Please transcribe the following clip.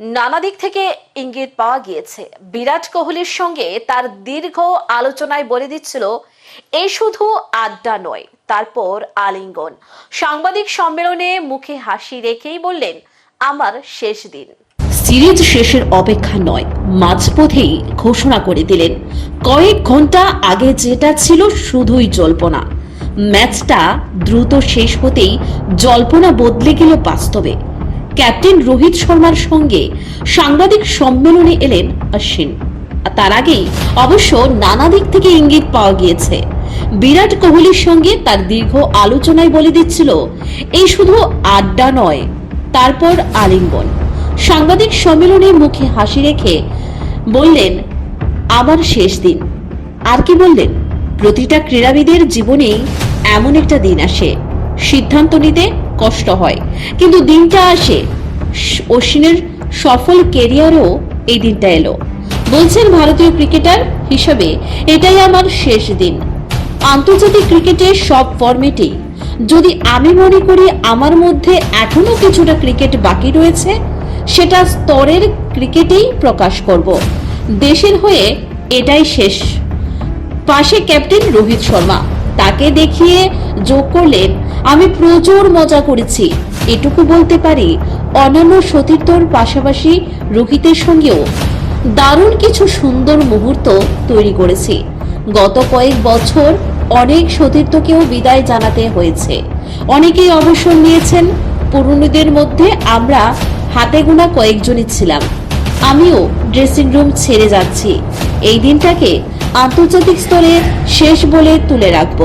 নানা দিক থেকে ইঙ্গিত পাওয়া গিয়েছে। বিরাট কোহলির সঙ্গে তার দীর্ঘ আলোচনায় বলে দিচ্ছিল, এ শুধু আড্ডা নয়, তারপর আলিঙ্গন। সাংবাদিক সম্মেলনে মুখে হাসি রেখেই বললেন, আমার শেষ দিন। সিরিজ শেষের অপেক্ষা নয়, মাঝপথেই ঘোষণা করে দিলেন, কয়েক ঘণ্টা আগে যেটা ছিল শুধুই জল্পনা। ম্যাচটা দ্রুত শেষ হতেই জল্পনা বদলে গেল বাস্তবে। ক্যাপ্টেন রোহিত শর্মার সঙ্গে সাংবাদিক সম্মেলনে এলেন অশ্বিন তার আগেই অবশ্য নানা দিক থেকে ইঙ্গিত পাওয়া গিয়েছে। বিরাট কোহলির সঙ্গে তার দীর্ঘ আলোচনায় বলে দিচ্ছিল, এই শুধু আড্ডা নয়, তারপর আলিঙ্গন। সাংবাদিক সম্মেলনে মুখে হাসি রেখে বললেন, আমার শেষ দিন। আর কি বললেন, প্রতিটা ক্রীড়াবিদের জীবনেই এমন একটা দিন আসে। সিদ্ধান্ত নিতে কষ্ট হয়, কিন্তু দিনটা আসে অশ্বিনের সফল কেরিয়ারও এই দিনটা এলো। বলছেন ভারতীয় ক্রিকেটার হিসেবে, এটাই আমার শেষ দিন। আন্তর্জাতিক ক্রিকেটের সব ফরম্যাটেই যদি আমি মনে করি আমার মধ্যে এখনও কিছুটা ক্রিকেট বাকি রয়েছে, সেটা স্তরের ক্রিকেটেই প্রকাশ করব। দেশের হয়ে এটাই শেষ। পাশে ক্যাপ্টেন রোহিত শর্মা। তাকে দেখিয়ে যোগ করলেন, আমি প্রচুর মজা করেছি। এটুকু বলতে পারি, অন্যান্য সতীর্থর পাশাপাশি রোহিতের সঙ্গেও দারুণ কিছু সুন্দর মুহূর্ত তৈরি করেছি। গত কয়েক বছর অনেক সতীর্থকেও বিদায় জানাতে হয়েছে। অনেকেই অবসর নিয়েছেন পুরনোদের মধ্যে আমরা হাতে গোনা কয়েকজনই ছিলাম। আমিও ড্রেসিং রুম ছেড়ে যাচ্ছি। এই দিনটাকে আন্তর্জাতিক স্তরে শেষ বলে তুলে রাখব।